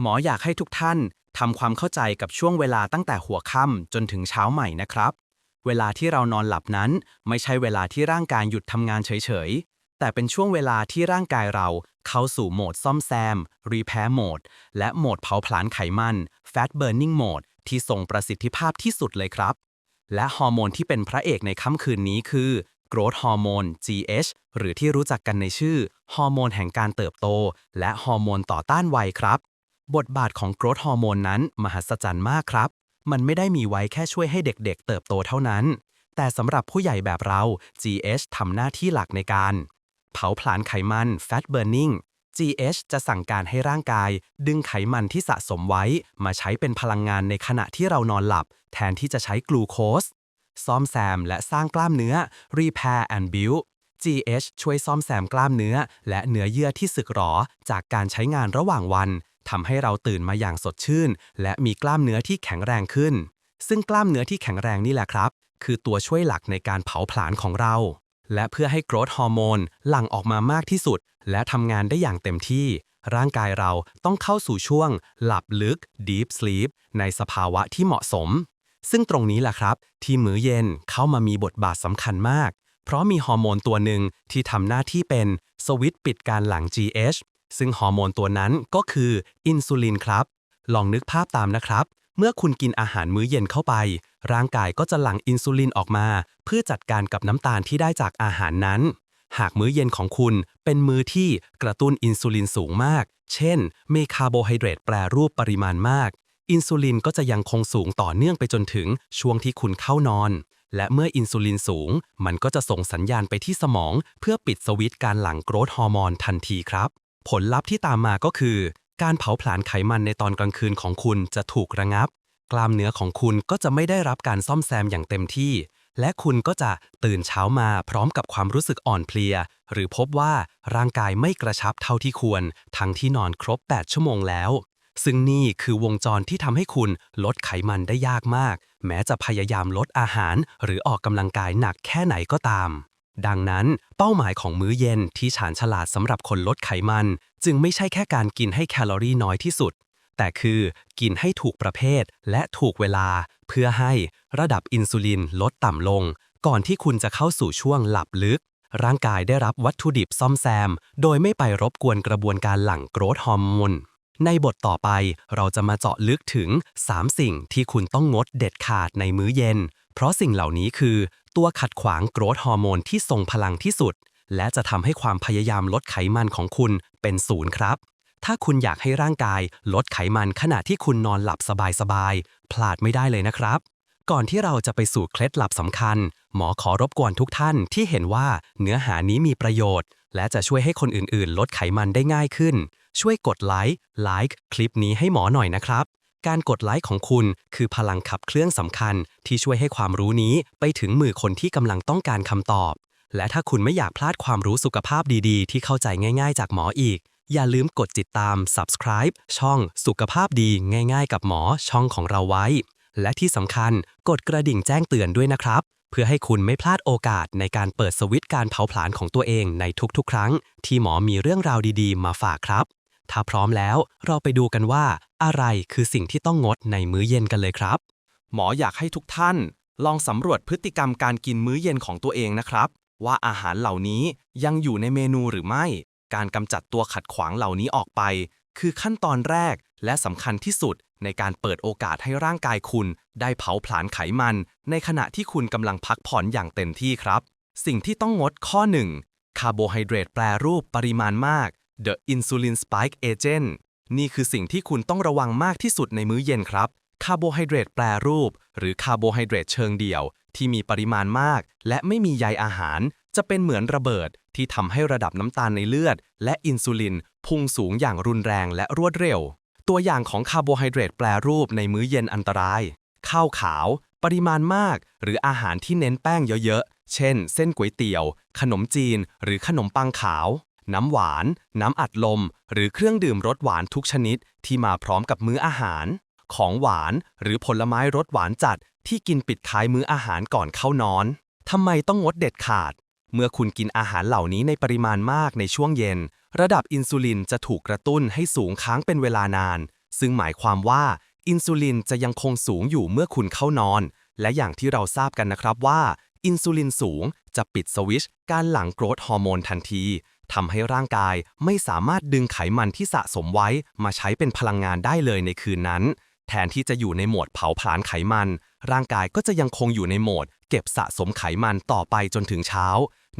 หมออยากให้ทุกท่านทำความเข้าใจกับช่วงเวลาตั้งแต่หัวค่ำจนถึงเช้าใหม่นะครับ เวลาที่เรานอนหลับนั้น ไม่ใช่เวลาที่ร่างกายหยุดทำงานเฉยๆ แต่เป็นช่วงเวลาที่ร่างกายเราเข้าสู่โหมดซ่อมแซม repair mode และโหมดเผาผลาญไขมัน fat burning mode ที่ทรงประสิทธิภาพที่สุดเลยครับ และฮอร์โมนที่เป็นพระเอกในค่ำคืนนี้คือ growth hormone GH หรือที่รู้จักกันในชื่อ ฮอร์โมนแห่งการเติบโต และฮอร์โมนต่อต้านวัยครับ บทบาทของ growth hormone นั้น มหัศจรรย์มากครับ มันไม่ได้มีไว้แค่ช่วยให้เด็กๆ เติบโตเท่านั้น แต่สำหรับผู้ใหญ่แบบเรา GH ทำหน้าที่หลักในการ เผาผลาญไขมัน fat burning GH จะสั่งการให้ร่างกาย ดึงไขมันที่สะสมไว้ มาใช้เป็นพลังงานในขณะที่เรานอนหลับ แทนที่จะใช้กลูโคสซ่อมแซมและสร้างกล้ามเนื้อ repair and build GH ช่วยซ่อมแซมกล้ามเนื้อ และเนื้อเยื่อที่สึกหรอจากการใช้งานระหว่างวัน ทำให้เราตื่นมาอย่างสดชื่น และมีกล้ามเนื้อที่แข็งแรงขึ้น ซึ่งกล้ามเนื้อที่แข็งแรงนี่แหละครับ คือตัวช่วยหลักในการเผาผลาญของเรา และเพื่อให้โกรทฮอร์โมนหลั่งออกมามากที่สุด และทำงานได้อย่างเต็มที่ ร่างกายเราต้องเข้าสู่ช่วง หลับลึก deep sleep ในสภาวะที่เหมาะสม ซึ่งตรงนี้แหละครับ ที่มื้อเย็นเข้ามามีบทบาทสำคัญมาก เพราะมีฮอร์โมนตัวหนึ่งที่ทำหน้าที่เป็นสวิตช์ปิดการหลั่ง GH ซึ่งฮอร์โมนตัวนั้นก็คืออินซูลินครับ ลองนึกภาพตามนะครับ เมื่อคุณกินอาหารมื้อเย็นเข้าไป ร่างกายก็จะหลั่งอินซูลินออกมา เพื่อจัดการกับน้ำตาลที่ได้จากอาหารนั้น หากมื้อเย็นของคุณเป็นมื้อที่กระตุ้นอินซูลินสูงมาก เช่น มีคาร์โบไฮเดรตแปรรูปปริมาณมาก อินซูลินก็จะยังคงสูงต่อเนื่องไปจนถึงช่วงที่คุณเข้านอนและเมื่ออินซูลินสูง มันก็จะส่งสัญญาณไปที่สมอง เพื่อปิดสวิตช์การหลั่งโกรทฮอร์โมนทันทีครับ ผลลัพธ์ที่ตามมาก็คือ การเผาผลาญไขมันในตอนกลางคืนของคุณจะถูกระงับ กล้ามเนื้อของคุณก็จะไม่ได้รับการซ่อมแซมอย่างเต็มที่ และคุณก็จะตื่นเช้ามาพร้อมกับความรู้สึกอ่อนเพลีย หรือพบว่าร่างกายไม่กระชับเท่าที่ควร ทั้งที่นอนครบ 8 ชั่วโมงแล้ว ซึ่งนี่คือวงจรที่ทำให้คุณลดไขมันได้ยากมาก แม้จะพยายามลดอาหาร หรือออกกำลังกายหนักแค่ไหนก็ตาม ดังนั้นเป้าหมายของมื้อเย็นที่ฉานฉลาดสำหรับคนลดไขมัน จึงไม่ใช่แค่การกินให้แคลอรี่น้อยที่สุด แต่คือกินให้ถูกประเภทและถูกเวลา เพื่อให้ระดับอินซูลินลดต่ำลง ก่อนที่คุณจะเข้าสู่ช่วงหลับลึก ร่างกายได้รับวัตถุดิบซ่อมแซม โดยไม่ไปรบกวนกระบวนการหลั่งโกรทฮอร์โมนในบทต่อไปเราจะมาเจาะลึกถึง 3 สิ่งที่คุณต้องงดเด็ดขาดในมื้อเย็น เพราะสิ่งเหล่านี้คือ ตัวขัดขวางโกรทฮอร์โมนที่ทรงพลังที่สุด และจะทำให้ความพยายามลดไขมันของคุณเป็นศูนย์ครับ ถ้าคุณอยากให้ร่างกายลดไขมันขณะที่คุณนอนหลับสบายๆ พลาดไม่ได้เลยนะครับ ก่อนที่เราจะไปสู่เคล็ดลับสำคัญ หมอขอรบกวนทุกท่านที่เห็นว่าเนื้อหานี้มีประโยชน์ และจะช่วยให้คนอื่นๆ ลดไขมันได้ง่ายขึ้น ช่วยกดไลค์ไลค์คลิปนี้ให้หมอหน่อยนะครับ การกดไลค์ของคุณคือพลังขับเคลื่อนสำคัญที่ช่วยให้ความรู้นี้ไปถึงมือคนที่กำลังต้องการคำตอบ และถ้าคุณไม่อยากพลาดความรู้สุขภาพดีๆ ที่เข้าใจง่าย ๆ จากหมออีก อย่าลืมกดติดตาม subscribe ช่องสุขภาพดีง่าย ๆ กับหมอช่องของเราไว้ และที่สำคัญกดกระดิ่งแจ้งเตือนด้วยนะครับ เพื่อให้คุณไม่พลาดโอกาสในการเปิดสวิตช์การเผาผลาญของตัวเองในทุกๆ ครั้ง ที่หมอมีเรื่องราวดีๆ มาฝากครับ ถ้าพร้อมแล้วเราไปดูกันว่าอะไรคือสิ่งที่ต้องงดในมื้อเย็นกันเลยครับ หมออยากให้ทุกท่าน ลองสำรวจพฤติกรรมการกินมื้อเย็นของตัวเองนะครับ ว่าอาหารเหล่านี้ยังอยู่ในเมนูหรือไม่ การกำจัดตัวขัดขวางเหล่านี้ออกไป คือขั้นตอนแรกและสำคัญที่สุดในการเปิดโอกาสให้ร่างกายคุณ ได้เผาผลาญไขมัน ในขณะที่คุณกำลังพักผ่อนอย่างเต็มที่ครับ สิ่งที่ต้องงดข้อ 1. คาร์โบไฮเดรตแปรรูปปริมาณมาก The Insulin Spike Agent นี่คือสิ่งที่คุณต้องระวังมากที่สุดในมื้อเย็นครับ คาร์โบไฮเดรตแปรรูป หรือคาร์โบไฮเดรตเชิงเดี่ยว ที่มีปริมาณมาก และไม่มีใยอาหาร จะเป็นเหมือนระเบิด ที่ทำให้ระดับน้ำตาลในเลือด และอินซูลิน พุ่งสูงอย่างรุนแรงและรวดเร็ว ตัวอย่างของคาร์โบไฮเดรตแปรรูปในมื้อเย็นอันตราย ข้าวขาว ปริมาณมาก หรืออาหารที่เน้นแป้งเยอะๆ เช่น เส้นก๋วยเตี๋ยว ขนมจีน หรือขนมปังขาว น้ำหวาน น้ำอัดลม หรือเครื่องดื่มรสหวานทุกชนิดที่มาพร้อมกับมื้ออาหาร ของหวานหรือผลไม้รสหวานจัดที่กินปิดท้ายมื้ออาหารก่อนเข้านอนทำไมต้องงดเด็ดขาด เมื่อคุณกินอาหารเหล่านี้ในปริมาณมากในช่วงเย็น ระดับอินซูลินจะถูกกระตุ้นให้สูงค้างเป็นเวลานาน ซึ่งหมายความว่าอินซูลินจะยังคงสูงอยู่เมื่อคุณเข้านอน และอย่างที่เราทราบกันนะครับว่า อินซูลินสูงจะปิดสวิตชการหลั่งโกรทฮอร์โมนทันที ทำให้ร่างกายไม่สามารถดึงไขมันที่สะสมไว้มาใช้เป็นพลังงานได้เลยในคืนนั้น แทนที่จะอยู่ในโหมดเผาผลาญไขมัน ร่างกายก็จะยังคงอยู่ในโหมด เก็บสะสมไขมันต่อไปจนถึงเช้า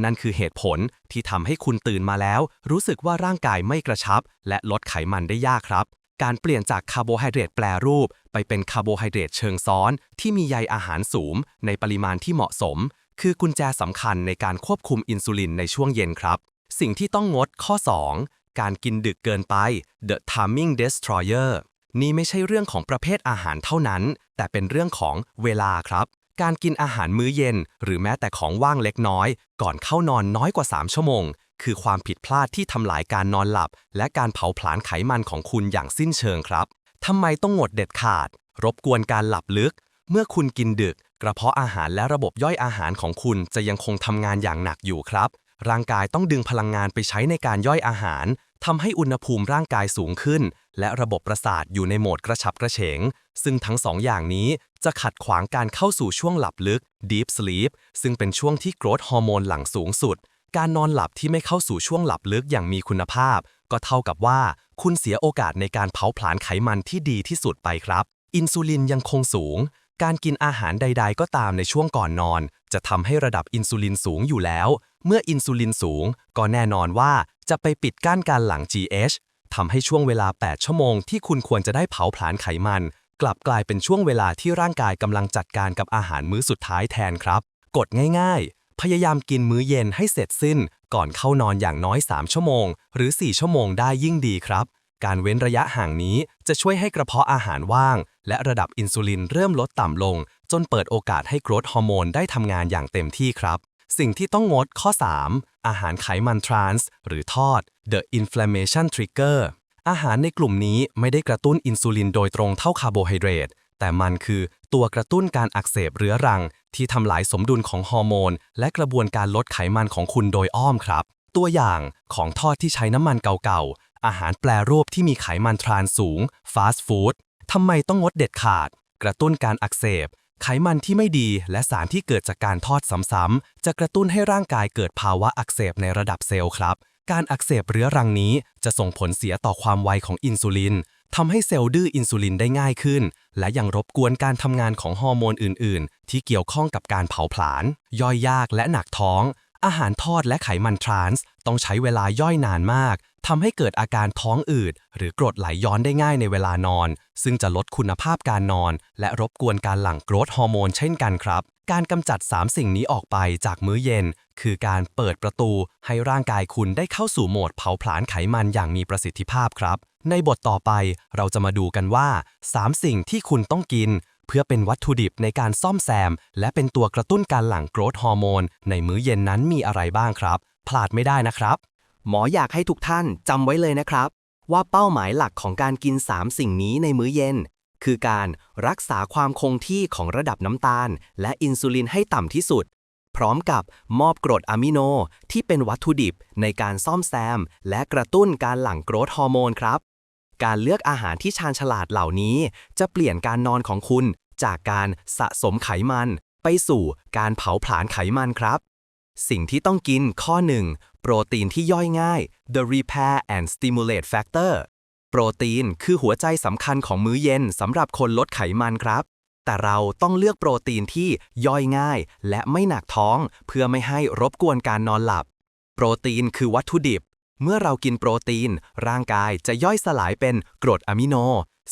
นั่นคือเหตุผลที่ทำให้คุณตื่นมาแล้ว รู้สึกว่าร่างกายไม่กระชับ และลดไขมันได้ยากครับการเปลี่ยนจากคาร์โบไฮเดรตแปรรูป ไปเป็นคาร์โบไฮเดรตเชิงซ้อน ที่มีใยอาหารสูงในปริมาณที่เหมาะสม คือกุญแจสำคัญในการควบคุมอินซูลินในช่วงเย็นครับ สิ่งที่ต้องงดข้อ 2 การกินดึกเกินไป The Timing Destroyer นี่ไม่ใช่เรื่องของประเภทอาหารเท่านั้น แต่เป็นเรื่องของเวลาครับ การกินอาหารมื้อเย็น หรือแม้แต่ของว่างเล็กน้อย ก่อนเข้านอนน้อยกว่า 3 ชั่วโมง คือความผิดพลาดที่ทำลายการนอนหลับ และการเผาผลาญไขมันของคุณอย่างสิ้นเชิงครับทำไมต้องงดเด็ดขาด รบกวนการหลับลึก เมื่อคุณกินดึก กระเพาะอาหารและระบบย่อยอาหารของคุณจะยังคงทำงานอย่างหนักอยู่ครับ ร่างกายต้องดึงพลังงานไปใช้ในการย่อยอาหารทำให้อุณหภูมิร่างกายสูงขึ้น และระบบประสาทอยู่ในโหมดกระฉับกระเฉง ซึ่งทั้งสองอย่างนี้จะขัดขวางการเข้าสู่ช่วงหลับลึก deep sleep ซึ่งเป็นช่วงที่โกรทฮอร์โมนหลั่งสูงสุด การนอนหลับที่ไม่เข้าสู่ช่วงหลับลึกอย่างมีคุณภาพ ก็เท่ากับว่าคุณเสียโอกาสในการเผาผลาญไขมันที่ดีที่สุดไปครับ อินซูลินยังคงสูง การกินอาหารใด ๆ ก็ตามในช่วงก่อนนอน จะทำให้ระดับอินซูลินสูงอยู่แล้ว เมื่ออินซูลินสูง ก็แน่นอนว่าจะไปปิดกั้นการหลั่ง GH ทำให้ช่วงเวลา 8 ชั่วโมงที่คุณควรจะได้เผาผลาญไขมัน กลับกลายเป็นช่วงเวลาที่ร่างกายกำลังจัดการกับอาหารมื้อสุดท้ายแทนครับ กดง่าย ๆ พยายามกินมื้อเย็นให้เสร็จสิ้น ก่อนเข้านอนอย่างน้อย 3 ชั่วโมง หรือ 4 ชั่วโมงได้ยิ่งดีครับ การเว้นระยะห่างนี้จะช่วยให้กระเพาะอาหารว่าง และระดับอินซูลินเริ่มลดต่ำลง จนเปิดโอกาสให้โกรทฮอร์โมนได้ทำงานอย่างเต็มที่ครับ สิ่งที่ต้องงดข้อ 3 อาหารไขมันทรานส์หรือทอด The inflammation trigger อาหารในกลุ่มนี้ไม่ได้กระตุ้นอินซูลินโดยตรงเท่าคาร์โบไฮเดรตแต่มันคือตัวกระตุ้นการอักเสบเรื้อรัง ที่ทำลายสมดุลของฮอร์โมน และกระบวนการลดไขมันของคุณโดยอ้อมครับ ตัวอย่างของทอดที่ใช้น้ำมันเก่าๆ อาหารแปรรูปที่มีไขมันทรานสูงฟาสต์ฟู้ด ทำไมต้องงดเด็ดขาด กระตุ้นการอักเสบ ไขมันที่ไม่ดีและสารที่เกิดจากการทอดซ้ำๆจะกระตุ้นให้ร่างกายเกิดภาวะอักเสบในระดับเซลล์ครับ การอักเสบเรื้อรังนี้จะส่งผลเสียต่อความไวของอินซูลินทำให้เซลล์ดื้ออินซูลินได้ง่ายขึ้น และยังรบกวนการทำงานของฮอร์โมนอื่น ๆ ที่เกี่ยวข้องกับการเผาผลาญย่อยยากและหนักท้อง อาหารทอดและไขมันทรานส์ต้องใช้เวลาย่อยนานมาก ทำให้เกิดอาการท้องอืด หรือกรดไหลย้อนได้ง่ายในเวลานอน ซึ่งจะลดคุณภาพการนอน และรบกวนการหลั่งโกรทฮอร์โมนเช่นกันครับ การกำจัด 3 สิ่งนี้ออกไปจากมื้อเย็น คือการเปิดประตูให้ร่างกายคุณได้เข้าสู่โหมดเผาผลาญไขมันอย่างมีประสิทธิภาพครับ ในบทต่อไปเราจะมาดูกันว่า 3 สิ่งที่คุณต้องกินเพื่อเป็นวัตถุดิบในการซ่อมแซม และเป็นตัวกระตุ้นการหลั่งโกรทฮอร์โมนในมื้อเย็นนั้นมีอะไรบ้างครับ พลาดไม่ได้นะครับ หมออยากให้ทุกท่านจำไว้เลยนะครับ ว่าเป้าหมายหลักของการกิน 3 สิ่งนี้ในมื้อเย็น คือการรักษาความคงที่ของระดับน้ำตาล และอินซูลินให้ต่ำที่สุด พร้อมกับมอบกรดอะมิโนที่เป็นวัตถุดิบในการซ่อมแซม และกระตุ้นการหลั่งโกรทฮอร์โมนครับ การเลือกอาหารที่ชาญฉลาดเหล่านี้ จะเปลี่ยนการนอนของคุณ จากการสะสมไขมัน ไปสู่การเผาผลาญไขมันครับ สิ่งที่ต้องกินข้อ 1 โปรตีนที่ย่อยง่าย the repair and stimulate factor โปรตีนคือหัวใจสำคัญของมื้อเย็นสำหรับคนลดไขมันครับ แต่เราต้องเลือกโปรตีนที่ย่อยง่าย และไม่หนักท้อง เพื่อไม่ให้รบกวนการนอนหลับ โปรตีนคือวัตถุดิบ เมื่อเรากินโปรตีน ร่างกายจะย่อยสลายเป็นกรดอะมิโน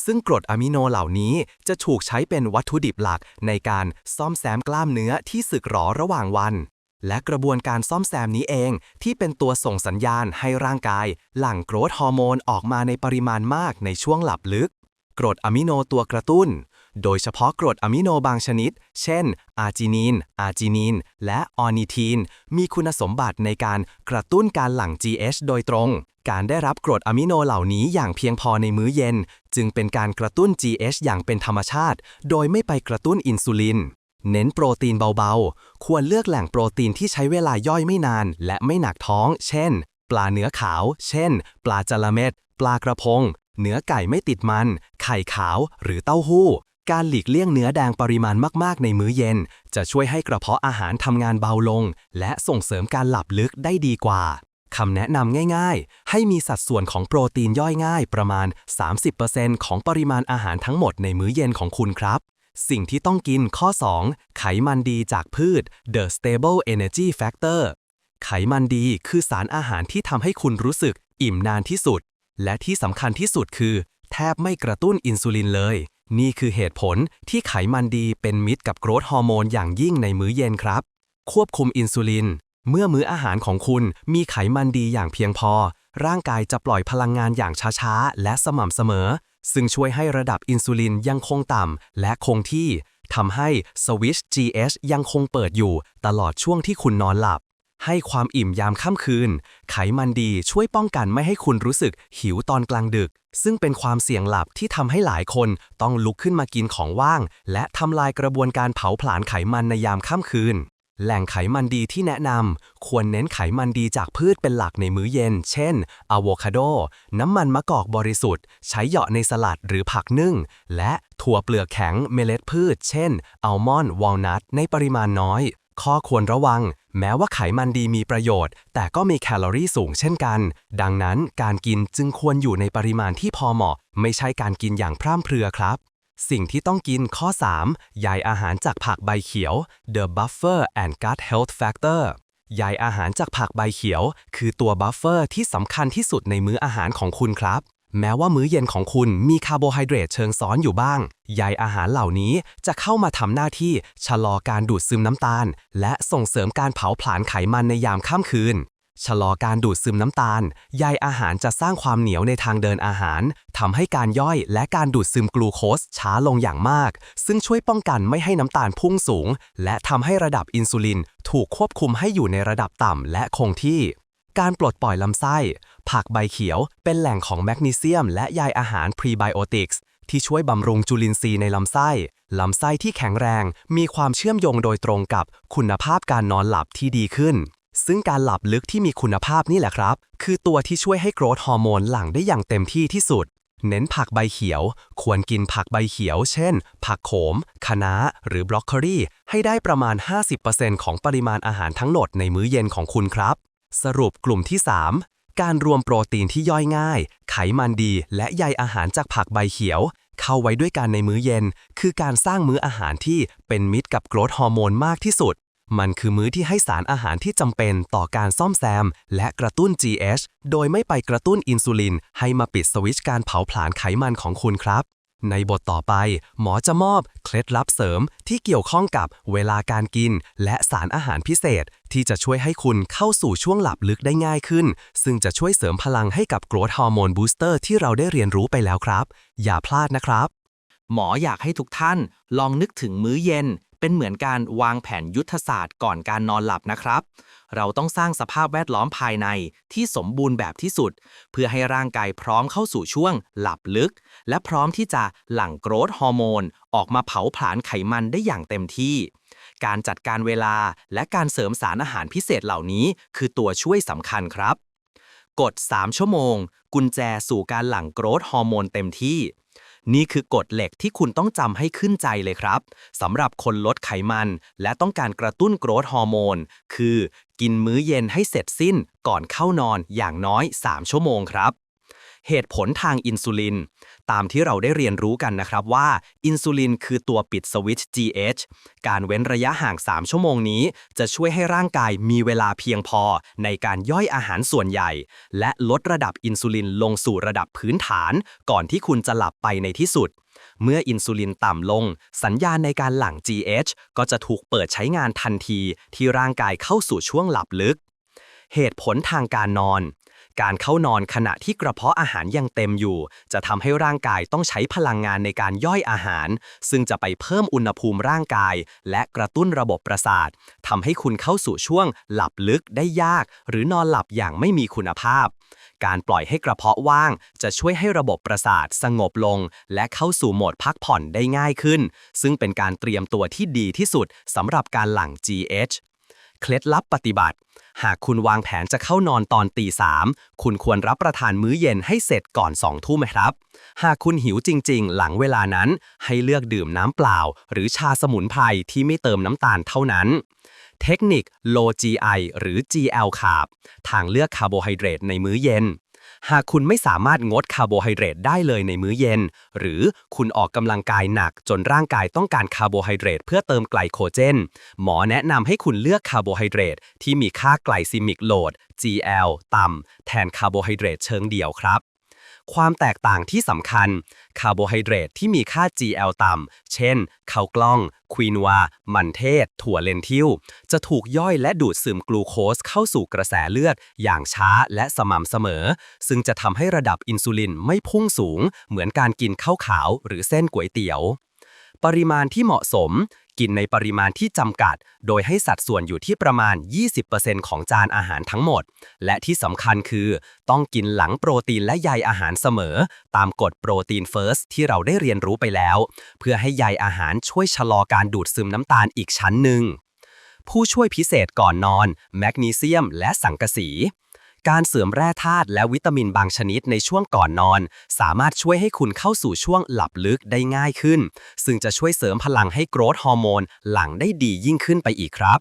ซึ่งกรดอะมิโนเหล่านี้จะถูกใช้เป็นวัตถุดิบหลักในการซ่อมแซมกล้ามเนื้อที่สึกหรอระหว่างวัน และกระบวนการซ่อมแซมนี้เองที่เป็นตัวส่งสัญญาณให้ร่างกาย หลั่งโกรทฮอร์โมนออกมาในปริมาณมากในช่วงหลับลึก กรดอะมิโนตัวกระตุ้น โดยเฉพาะกรดอะมิโนบางชนิด เช่น อาร์จินีน อาร์จินีน และออนิทีน มีคุณสมบัติในการกระตุ้นการหลั่ง GH โดยตรง การได้รับกรดอะมิโนเหล่านี้อย่างเพียงพอในมื้อเย็น จึงเป็นการกระตุ้น GH อย่างเป็นธรรมชาติ โดยไม่ไปกระตุ้นอินซูลิน เน้นโปรตีนเบาๆ ควรเลือกแหล่งโปรตีนที่ใช้เวลาย่อยไม่นาน และไม่หนักท้อง เช่น ปลาเนื้อขาว เช่น ปลาจระเม็ด ปลากระพง เนื้อไก่ไม่ติดมัน ไข่ขาว หรือเต้าหู้ การหลีกเลี่ยงเนื้อแดงปริมาณมากๆ ในมื้อเย็น จะช่วยให้กระเพาะอาหารทำงานเบาลง และส่งเสริมการหลับลึกได้ดีกว่าคำแนะนำง่ายๆ ให้มีสัดส่วนของโปรตีนย่อยง่ายประมาณ 30%ของปริมาณอาหารทั้งหมดในมื้อเย็นของคุณครับ สิ่งที่ต้องกินข้อ 2 ไขมันดีจากพืช The Stable Energy Factor ไขมันดีคือสารอาหารที่ทำให้คุณรู้สึกอิ่มนานที่สุด และที่สำคัญที่สุดคือ แทบไม่กระตุ้นอินซูลินเลย นี่คือเหตุผลที่ไขมันดีเป็นมิตรกับโกรทฮอร์โมนอย่างยิ่งในมื้อเย็นครับ ควบคุมอินซูลิน เมื่อมื้ออาหารของคุณมีไขมันดีอย่างเพียงพอ ร่างกายจะปล่อยพลังงานอย่างช้าๆ และสม่ำเสมอ ซึ่งช่วยให้ระดับอินซูลินยังคงต่ำและคงที่ทำให้สวิช GH ยังคงเปิดอยู่ตลอดช่วงที่คุณนอนหลับ ให้ความอิ่มยามค่ำคืน ไขมันดีช่วยป้องกันไม่ให้คุณรู้สึกหิวตอนกลางดึก ซึ่งเป็นความเสี่ยงหลับที่ทำให้หลายคนต้องลุกขึ้นมากินของว่าง และทำลายกระบวนการเผาผลาญไขมันในยามค่ำคืน แหล่งไขมันดีที่แนะนำควรเน้นไขมันดีจากพืชเป็นหลักในมื้อเย็น เช่นอะโวคาโด น้ำมันมะกอกบริสุทธิ์ ใช้เหยาะในสลัดหรือผักนึ่ง และถั่วเปลือกแข็งเมล็ดพืช เช่น อัลมอนด์วอลนัทในปริมาณน้อย ข้อควรระวัง แม้ว่าไขมันดีมีประโยชน์ แต่ก็มีแคลอรี่สูงเช่นกัน ดังนั้นการกินจึงควรอยู่ในปริมาณที่พอเหมาะ ไม่ใช่การกินอย่างพร่ำเพรือครับ สิ่งที่ต้องกินข้อ 3 ใยอาหารจากผักใบเขียว The Buffer and Gut Health Factor ใยอาหารจากผักใบเขียว คือตัวบัฟเฟอร์ที่สำคัญที่สุดในมื้ออาหารของคุณครับ แม้ว่ามื้อเย็นของคุณมีคาร์โบไฮเดรตเชิงซ้อนอยู่บ้าง ใยอาหารเหล่านี้จะเข้ามาทำหน้าที่ชะลอการดูดซึมน้ำตาล และส่งเสริมการเผาผลาญไขมันในยามค่ำคืน ชะลอการดูดซึมน้ำตาล ใยอาหารจะสร้างความเหนียวในทางเดินอาหาร ทำให้การย่อยและการดูดซึมกลูโคสช้าลงอย่างมาก ซึ่งช่วยป้องกันไม่ให้น้ำตาลพุ่งสูง และทำให้ระดับอินซูลิน ถูกควบคุมให้อยู่ในระดับต่ำและคงที่ การปลดปล่อยลำไส้ ผักใบเขียว เป็นแหล่งของแมกนีเซียม และใยอาหารพรีไบโอติกส์ที่ช่วยบำรุงจุลินทรีย์ในลำไส้ ลำไส้ที่แข็งแรง มีความเชื่อมโยงโดยตรงกับคุณภาพการนอนหลับที่ดีขึ้น ซึ่งการหลับลึกที่มีคุณภาพนี่แหละครับ คือตัวที่ช่วยให้โกรทฮอร์โมนหลั่งได้อย่างเต็มที่ที่สุด เน้นผักใบเขียว ควรกินผักใบเขียว เช่น ผักโขม คะน้า หรือบรอกโคลีให้ได้ประมาณ 50%ของปริมาณอาหารทั้งหมดในมื้อเย็นของคุณครับ สรุปกลุ่มที่ 3 การรวมโปรตีนที่ย่อยง่าย ไขมันดี และใยอาหารจากผักใบเขียว เข้าไว้ด้วยกันในมื้อเย็น คือการสร้างมื้ออาหารที่เป็นมิตรกับโกรทฮอร์โมนมากที่สุด มันคือมื้อที่ให้สารอาหารที่จำเป็นต่อการซ่อมแซม และกระตุ้น GH โดยไม่ไปกระตุ้นอินซูลิน ให้มาปิดสวิตช์การเผาผลาญไขมันของคุณครับ ในบทต่อไป หมอจะมอบ เคล็ดลับเสริมที่เกี่ยวข้องกับเวลาการกิน และสารอาหารพิเศษ ที่จะช่วยให้คุณเข้าสู่ช่วงหลับลึกได้ง่ายขึ้น ซึ่งจะช่วยเสริมพลังให้กับโกรทฮอร์โมนบูสเตอร์ที่เราได้เรียนรู้ไปแล้วครับ อย่าพลาดนะครับหมออยากให้ทุกท่านลองนึกถึงมื้อเย็น เป็นเหมือนการวางแผนยุทธศาสตร์ก่อนการนอนหลับนะครับ เราต้องสร้างสภาพแวดล้อมภายในที่สมบูรณ์แบบที่สุด เพื่อให้ร่างกายพร้อมเข้าสู่ช่วงหลับลึก และพร้อมที่จะหลั่งโกรทฮอร์โมน ออกมาเผาผลาญไขมันได้อย่างเต็มที่ การจัดการเวลาและการเสริมสารอาหารพิเศษเหล่านี้ คือตัวช่วยสำคัญครับ กด 3 ชั่วโมง กุญแจสู่การหลั่งโกรทฮอร์โมนเต็มที่ นี่คือกฎเหล็กที่คุณต้องจำให้ขึ้นใจเลยครับสำหรับคนลดไขมัน และต้องการกระตุ้นโกรทฮอร์โมน คือ กินมื้อเย็นให้เสร็จสิ้นก่อนเข้านอนอย่างน้อย 3 ชั่วโมงครับ เหตุผลทางอินซูลิน ตามที่เราได้เรียนรู้กันนะครับว่า อินซูลินคือตัวปิดสวิตช์ GH การเว้นระยะห่าง 3 ชั่วโมงนี้ จะช่วยให้ร่างกายมีเวลาเพียงพอในการย่อยอาหารส่วนใหญ่ และลดระดับอินซูลินลงสู่ระดับพื้นฐาน ก่อนที่คุณจะหลับไปในที่สุดเมื่ออินซูลินต่ำลง สัญญาณในการหลั่ง GH ก็จะถูกเปิดใช้งานทันทีที่ร่างกายเข้าสู่ช่วงหลับลึก เหตุผลทางการนอน การเข้านอนขณะที่กระเพาะอาหารยังเต็มอยู่ จะทำให้ร่างกายต้องใช้พลังงานในการย่อยอาหาร ซึ่งจะไปเพิ่มอุณหภูมิร่างกาย และกระตุ้นระบบประสาททำให้คุณเข้าสู่ช่วงหลับลึกได้ยาก หรือนอนหลับอย่างไม่มีคุณภาพ การปล่อยให้กระเพาะว่าง จะช่วยให้ระบบประสาทสงบลง และเข้าสู่โหมดพักผ่อนได้ง่ายขึ้น ซึ่งเป็นการเตรียมตัวที่ดีที่สุดสำหรับการหลั่ง GH เคล็ดลับปฏิบัติ หากคุณวางแผนจะเข้านอนตอนตีสามคุณควรรับประทานมื้อเย็นให้เสร็จก่อนสองทุ่มครับ หากคุณหิวจริง ๆ หลังเวลานั้น ให้เลือกดื่มน้ำเปล่า หรือชาสมุนไพรที่ไม่เติมน้ำตาลเท่านั้นเทคนิค Low GI หรือ GL Carb ทางเลือกคาร์โบไฮเดรตในมื้อเย็น หากคุณไม่สามารถงดคาร์โบไฮเดรตได้เลยในมื้อเย็น หรือคุณออกกำลังกายหนักจนร่างกายต้องการคาร์โบไฮเดรตเพื่อเติมไกลโคเจน หมอแนะนำให้คุณเลือกคาร์โบไฮเดรตที่มีค่าไกลซิมิกโหลด GL ต่ำแทนคาร์โบไฮเดรตเชิงเดี่ยวครับ ความแตกต่างที่สำคัญ คาร์โบไฮเดรตที่มีค่า GL ต่ำ เช่นข้าวกล้อง ควีนัว มันเทศ ถั่วเลนทิล จะถูกย่อยและดูดซึมกลูโคสเข้าสู่กระแสเลือด อย่างช้าและสม่ำเสมอ ซึ่งจะทำให้ระดับอินซูลินไม่พุ่งสูง เหมือนการกินข้าวขาวหรือเส้นก๋วยเตี๋ยว ปริมาณที่เหมาะสม กินในปริมาณที่จำกัด โดยให้สัดส่วนอยู่ที่ประมาณ 20%ของจานอาหารทั้งหมด และที่สำคัญคือ ต้องกินหลังโปรตีนและใยอาหารเสมอ ตามกฎโปรตีนเฟิร์สที่เราได้เรียนรู้ไปแล้ว เพื่อให้ใยอาหารช่วยชะลอการดูดซึมน้ำตาลอีกชั้นหนึ่งผู้ช่วยพิเศษก่อนนอน แมกนีเซียมและสังกะสี การเสริมแร่ธาตุและวิตามินบางชนิดในช่วงก่อนนอน สามารถช่วยให้คุณเข้าสู่ช่วงหลับลึกได้ง่ายขึ้น ซึ่งจะช่วยเสริมพลังให้โกรทฮอร์โมนหลั่งได้ดียิ่งขึ้นไปอีกครับ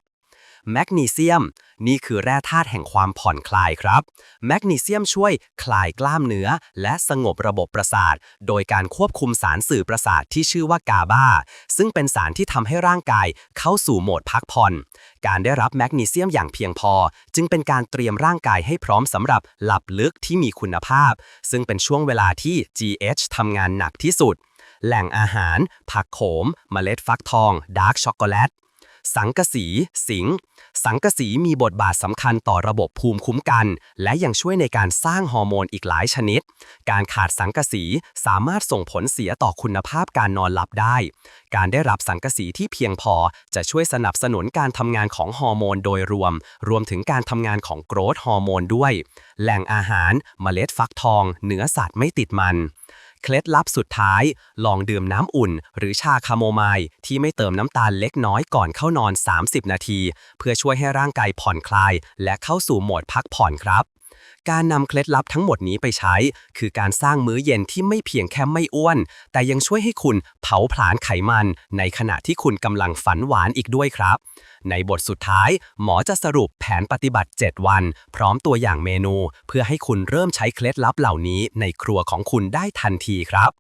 แมกนีเซียม นี่คือแร่ธาตุแห่งความผ่อนคลายครับ แมกนีเซียมช่วยคลายกล้ามเนื้อ และสงบระบบประสาท โดยการควบคุมสารสื่อประสาทที่ชื่อว่ากาบา ซึ่งเป็นสารที่ทำให้ร่างกายเข้าสู่โหมดพักผ่อน การได้รับแมกนีเซียมอย่างเพียงพอ จึงเป็นการเตรียมร่างกายให้พร้อมสำหรับหลับลึกที่มีคุณภาพ ซึ่งเป็นช่วงเวลาที่ GH ทำงานหนักที่สุด แหล่งอาหาร ผักโขม เมล็ดฟักทอง ดาร์กช็อกโกแลต สังกะสี สิง สังกะสีมีบทบาทสำคัญต่อระบบภูมิคุ้มกัน และยังช่วยในการสร้างฮอร์โมนอีกหลายชนิด การขาดสังกะสีสามารถส่งผลเสียต่อคุณภาพการนอนหลับได้ การได้รับสังกะสีที่เพียงพอจะช่วยสนับสนุนการทำงานของฮอร์โมนโดยรวม รวมถึงการทำงานของโกรทฮอร์โมนด้วย แหล่งอาหาร เมล็ดฟักทอง เนื้อสัตว์ไม่ติดมัน เคล็ดลับสุดท้าย ลองดื่มน้ำอุ่น หรือชาคาโมไมล์ที่ไม่เติมน้ำตาลเล็กน้อยก่อนเข้านอน 30 นาที เพื่อช่วยให้ร่างกายผ่อนคลาย และเข้าสู่โหมดพักผ่อนครับ การนำเคล็ดลับทั้งหมดนี้ไปใช้ คือการสร้างมื้อเย็นที่ไม่เพียงแค่ไม่อ้วน แต่ยังช่วยให้คุณเผาผลาญไขมัน ในขณะที่คุณกำลังฝันหวานอีกด้วยครับ ในบทสุดท้าย หมอจะสรุปแผนปฏิบัติ 7 วัน พร้อมตัวอย่างเมนู เพื่อให้คุณเริ่มใช้เคล็ดลับเหล่านี้ ในครัวของคุณได้ทันทีครับ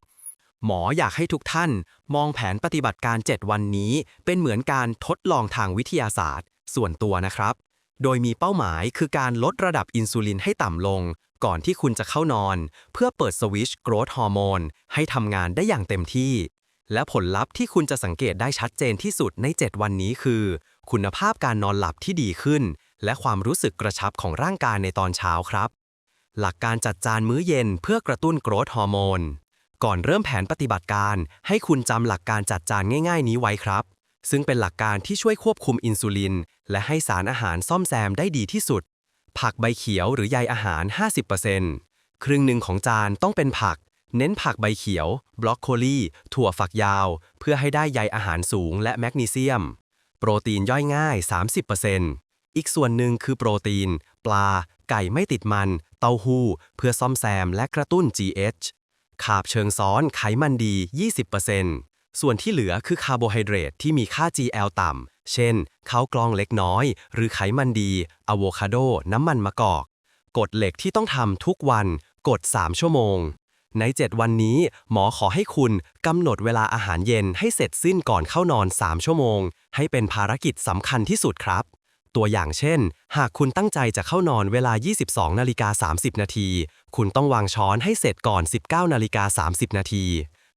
หมออยากให้ทุกท่าน มองแผนปฏิบัติการ 7 วันนี้ เป็นเหมือนการทดลองทางวิทยาศาสตร์ ส่วนตัวนะครับ โดยมีเป้าหมายคือการลดระดับอินซูลินให้ต่ำลง ก่อนที่คุณจะเข้านอน เพื่อเปิดสวิตช์โกรทฮอร์โมนให้ทำงานได้อย่างเต็มที่ และผลลัพธ์ที่คุณจะสังเกตได้ชัดเจนที่สุดใน 7 วันนี้คือ คุณภาพการนอนหลับที่ดีขึ้น และความรู้สึกกระชับของร่างกายในตอนเช้าครับ หลักการจัดจานมื้อเย็นเพื่อกระตุ้นโกรทฮอร์โมนก่อนเริ่มแผนปฏิบัติการ ให้คุณจำหลักการจัดจานง่าย ๆ นี้ไว้ครับ ซึ่งเป็นหลักการที่ช่วยควบคุมอินซูลิน และให้สารอาหารซ่อมแซมได้ดีที่สุด ผักใบเขียวหรือใยอาหาร 50%ครึ่งหนึ่งของจานต้องเป็นผัก เน้นผักใบเขียวบรอกโคลีถั่วฝักยาว เพื่อให้ได้ใยอาหารสูงและแมกนีเซียม โปรตีนย่อยง่าย 30%อีกส่วนหนึ่งคือโปรตีน ปลา ไก่ไม่ติดมัน เต้าหู้ เพื่อซ่อมแซมและกระตุ้น GH ขาบเชิงซ้อนไขมันดี 20% ส่วนที่เหลือคือคาร์โบไฮเดรตที่มีค่า GL ต่ำ เช่นข้าวกล้องเล็กน้อย หรือไขมันดีอะโวคาโด น้ำมันมะกอก กฎเหล็กที่ต้องทำทุกวัน กด 3 ชั่วโมง ใน 7 วันนี้ หมอขอให้คุณกำหนดเวลาอาหารเย็นให้เสร็จสิ้นก่อนเข้านอน 3 ชั่วโมง ให้เป็นภารกิจสำคัญที่สุดครับ ตัวอย่างเช่น หากคุณตั้งใจจะเข้านอนเวลา 22นาฬิกา30 นาที คุณต้องวางช้อนให้เสร็จก่อน 19นาฬิกา30 นาที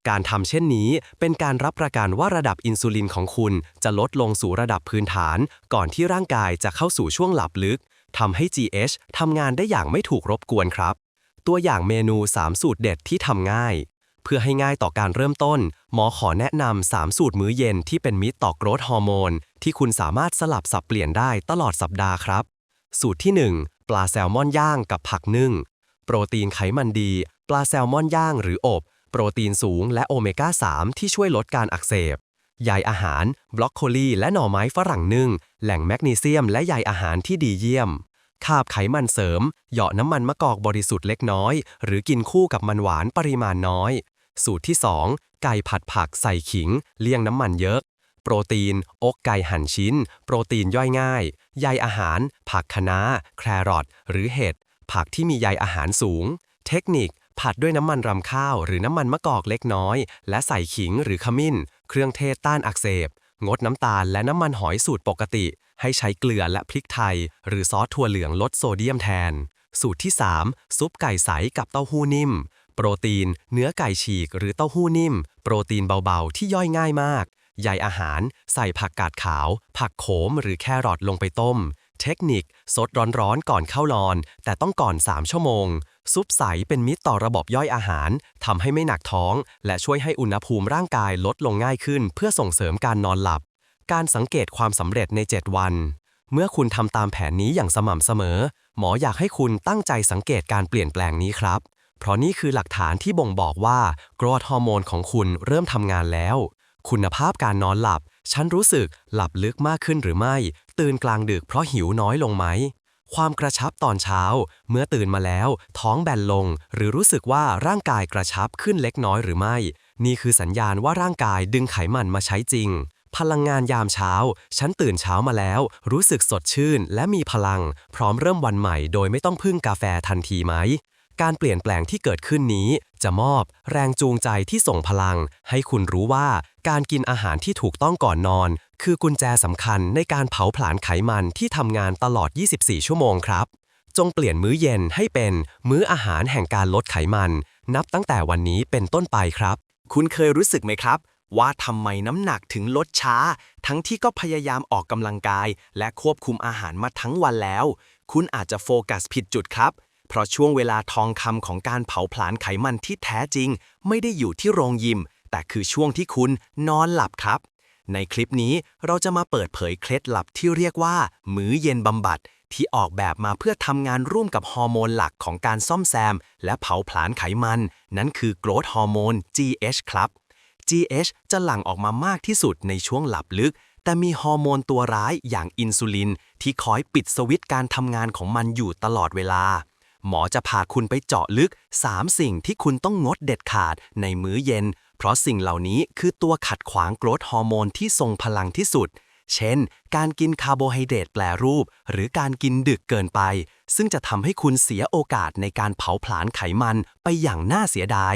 การทำเช่นนี้เป็นการรับประกันว่าระดับอินซูลินของคุณจะลดลงสู่ระดับพื้นฐาน ก่อนที่ร่างกายจะเข้าสู่ช่วงหลับลึกทำให้ GH ทำงานได้อย่างไม่ถูกรบกวนครับ ตัวอย่างเมนู 3 สูตรเด็ดที่ทำง่าย เพื่อให้ง่ายต่อการเริ่มต้น หมอขอแนะนำ 3 สูตรมื้อเย็นที่เป็นมิตรต่อโกรทฮอร์โมน ที่คุณสามารถสลับสับเปลี่ยนได้ตลอดสัปดาห์ครับ สูตรที่ 1 ปลาแซลมอนย่างกับผักนึ่ง โปรตีนไขมันดี ปลาแซลมอนย่างหรืออบ โปรตีนสูงและโอเมก้า 3 ที่ช่วยลดการอักเสบ ใยอาหารบรอกโคลีและหน่อไม้ฝรั่งนึ่ง แหล่งแมกนีเซียมและใยอาหารที่ดีเยี่ยม คาบไขมันเสริม เหยาะน้ำมันมะกอกบริสุทธิ์เล็กน้อย หรือกินคู่กับมันหวานปริมาณน้อย สูตรที่ 2 ไก่ผัดผักใส่ขิง เลี่ยงน้ำมันเยอะ โปรตีน อกไก่หั่นชิ้น โปรตีนย่อยง่าย ใยอาหาร ผักคะน้า แครอทหรือเห็ด ผักที่มีใยอาหารสูง เทคนิค ผัดด้วยน้ำมันรำข้าวหรือน้ำมันมะกอกเล็กน้อย และใส่ขิงหรือขมิ้น เครื่องเทศต้านอักเสบ งดน้ำตาลและน้ำมันหอยสูตรปกติ ให้ใช้เกลือและพริกไทย หรือซอสถั่วเหลืองลดโซเดียมแทน สูตรที่ 3 ซุปไก่ใสกับเต้าหู้นิ่ม โปรตีน เนื้อไก่ฉีกหรือเต้าหู้นิ่ม โปรตีนเบาๆ ที่ย่อยง่ายมากใยอาหาร ใส่ผักกาดขาว ผักโขมหรือแครอทลงไปต้ม เทคนิค สดร้อนๆก่อนเข้านอน แต่ต้องก่อน 3 ชั่วโมง ซุปใสเป็นมิตรต่อระบบย่อยอาหารทำให้ไม่หนักท้อง และช่วยให้อุณหภูมิร่างกายลดลงง่ายขึ้น เพื่อส่งเสริมการนอนหลับ การสังเกตความสำเร็จใน 7 วัน เมื่อคุณทำตามแผนนี้อย่างสม่ำเสมอ หมออยากให้คุณตั้งใจสังเกตการเปลี่ยนแปลงนี้ครับ เพราะนี่คือหลักฐานที่บ่งบอกว่ากรทฮอร์โมนของคุณเริ่มทำงานแล้ว คุณภาพการนอนหลับ ฉันรู้สึกหลับลึกมากขึ้นหรือไม่ ตื่นกลางดึกเพราะหิวน้อยลงไหม ความกระชับตอนเช้า เมื่อตื่นมาแล้ว ท้องแบนลง หรือรู้สึกว่าร่างกายกระชับขึ้นเล็กน้อยหรือไม่ นี่คือสัญญาณว่าร่างกายดึงไขมันมาใช้จริง พลังงานยามเช้า ฉันตื่นเช้ามาแล้ว รู้สึกสดชื่น และมีพลัง พร้อมเริ่มวันใหม่ โดยไม่ต้องพึ่งกาแฟทันทีไหม การเปลี่ยนแปลงที่เกิดขึ้นนี้ จะมอบ แรงจูงใจที่ส่งพลัง ให้คุณรู้ว่า การกินอาหารที่ถูกต้องก่อนนอน คือกุญแจสำคัญในการเผาผลาญไขมันที่ทำงานตลอด 24 ชั่วโมงครับ จงเปลี่ยนมื้อเย็นให้เป็นมื้ออาหารแห่งการลดไขมัน นับตั้งแต่วันนี้เป็นต้นไปครับ คุณเคยรู้สึกไหมครับ ว่าทำไมน้ำหนักถึงลดช้า ทั้งที่ก็พยายามออกกำลังกาย และควบคุมอาหารมาทั้งวันแล้ว คุณอาจจะโฟกัสผิดจุดครับเพราะช่วงเวลาทองคำของการเผาผลาญไขมันที่แท้จริง ไม่ได้อยู่ที่โรงยิม แต่คือช่วงที่คุณนอนหลับครับ ในคลิปนี้เราจะมาเปิดเผยเคล็ดลับที่เรียกว่า มื้อเย็นบำบัด ที่ออกแบบมาเพื่อทำงานร่วมกับฮอร์โมนหลักของการซ่อมแซม และเผาผลาญไขมัน นั่นคือโกรทฮอร์โมน GH ครับ GH จะหลั่งออกมามากที่สุดในช่วงหลับลึก แต่มีฮอร์โมนตัวร้ายอย่างอินซูลิน ที่คอยปิดสวิตช์การทำงานของมันอยู่ตลอดเวลา หมอจะพาคุณไปเจาะลึก 3 สิ่งที่คุณต้องงดเด็ดขาดในมื้อเย็น เพราะสิ่งเหล่านี้คือตัวขัดขวางโกรทฮอร์โมนที่ทรงพลังที่สุด เช่น การกินคาร์โบไฮเดรตแปรรูป หรือการกินดึกเกินไป ซึ่งจะทำให้คุณเสียโอกาสในการเผาผลาญไขมันไปอย่างน่าเสียดาย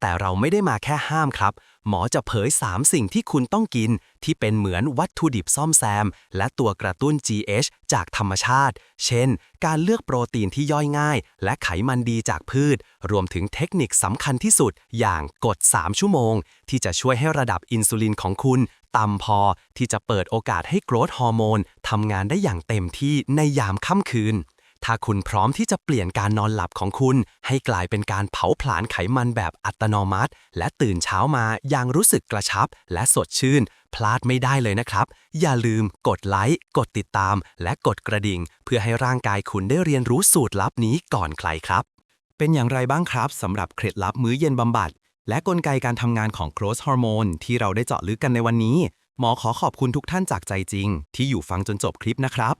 แต่เราไม่ได้มาแค่ห้ามครับ หมอจะเผย 3 สิ่งที่คุณต้องกิน ที่เป็นเหมือนวัตถุดิบซ่อมแซม และตัวกระตุ้น GH จากธรรมชาติ เช่น การเลือกโปรตีนที่ย่อยง่าย และไขมันดีจากพืช รวมถึงเทคนิคสำคัญที่สุด อย่างกด 3 ชั่วโมง ที่จะช่วยให้ระดับอินซูลินของคุณต่ำพอที่จะเปิดโอกาสให้โกรทฮอร์โมนทำงานได้อย่างเต็มที่ในยามค่ำคืน ถ้าคุณพร้อมที่จะเปลี่ยนการนอนหลับของคุณ ให้กลายเป็นการเผาผลาญไขมันแบบอัตโนมัติ และตื่นเช้ามาอย่างรู้สึกกระชับ และสดชื่น พลาดไม่ได้เลยนะครับ อย่าลืมกดไลค์กดติดตาม และกดกระดิ่ง เพื่อให้ร่างกายคุณได้เรียนรู้สูตรลับนี้ก่อนใครครับ เป็นอย่างไรบ้างครับสำหรับเคล็ดลับมื้อเย็นบำบัด และกลไกการทำงานของ growth hormone ที่เราได้เจาะลึกกันในวันนี้หมอขอขอบคุณทุกท่านจากใจจริง ที่อยู่ฟังจนจบคลิปนะครับ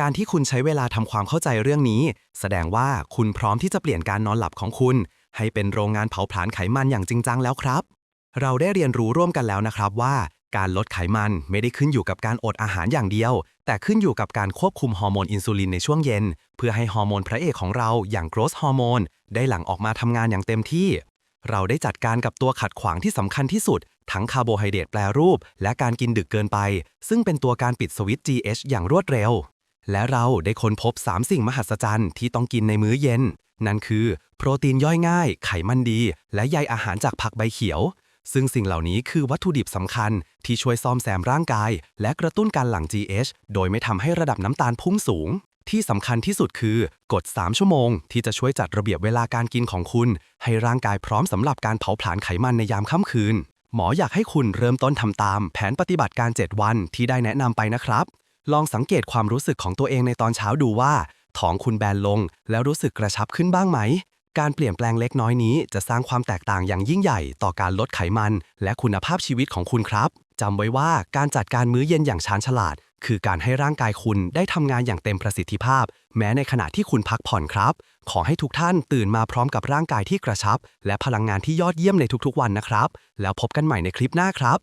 การที่คุณใช้เวลาทำความเข้าใจเรื่องนี้ แสดงว่าคุณพร้อมที่จะเปลี่ยนการนอนหลับของคุณ ให้เป็นโรงงานเผาผลาญไขมันอย่างจริงจังแล้วครับ เราได้เรียนรู้ร่วมกันแล้วนะครับว่า การลดไขมันไม่ได้ขึ้นอยู่กับการอดอาหารอย่างเดียว แต่ขึ้นอยู่กับการควบคุมฮอร์โมนอินซูลินในช่วงเย็น เพื่อให้ฮอร์โมนพระเอกของเราอย่างโกรทฮอร์โมนได้หลั่งออกมาทำงานอย่างเต็มที่ เราได้จัดการกับตัวขัดขวางที่สำคัญที่สุด ทั้งคาร์โบไฮเดรตแปรรูป และการกินดึกเกินไป ซึ่งเป็นตัวการปิดสวิตช์ GH อย่างรวดเร็ว และเราได้ค้นพบ 3 สิ่งมหัศจรรย์ที่ต้องกินในมื้อเย็น นั่นคือ โปรตีนย่อยง่าย ไขมันดี และใยอาหารจากผักใบเขียว ซึ่งสิ่งเหล่านี้คือวัตถุดิบสำคัญ ที่ช่วยซ่อมแซมร่างกาย และกระตุ้นการหลั่ง GH โดยไม่ทำให้ระดับน้ำตาลพุ่งสูง ที่สำคัญที่สุดคือกด 3 ชั่วโมง ที่จะช่วยจัดระเบียบเวลาการกินของคุณ ให้ร่างกายพร้อมสำหรับการเผาผลาญไขมันในยามค่ำคืน หมออยากให้คุณเริ่มต้นทำตาม แผนปฏิบัติการ 7 วันที่ได้แนะนำไปนะครับ ลองสังเกตความรู้สึกของตัวเองในตอนเช้าดูว่า ท้องคุณแบนลง แล้วรู้สึกกระชับขึ้นบ้างไหม การเปลี่ยนแปลงเล็กน้อยนี้จะสร้างความแตกต่างอย่างยิ่งใหญ่ต่อการลดไขมัน และคุณภาพชีวิตของคุณครับจำไว้ว่าการจัดการมื้อเย็นอย่างชาญฉลาด คือการให้ร่างกายคุณได้ทำงานอย่างเต็มประสิทธิภาพ แม้ในขณะที่คุณพักผ่อนครับ ขอให้ทุกท่านตื่นมาพร้อมกับร่างกายที่กระชับ และพลังงานที่ยอดเยี่ยมในทุกๆวันนะครับ แล้วพบกันใหม่ในคลิปหน้าครับ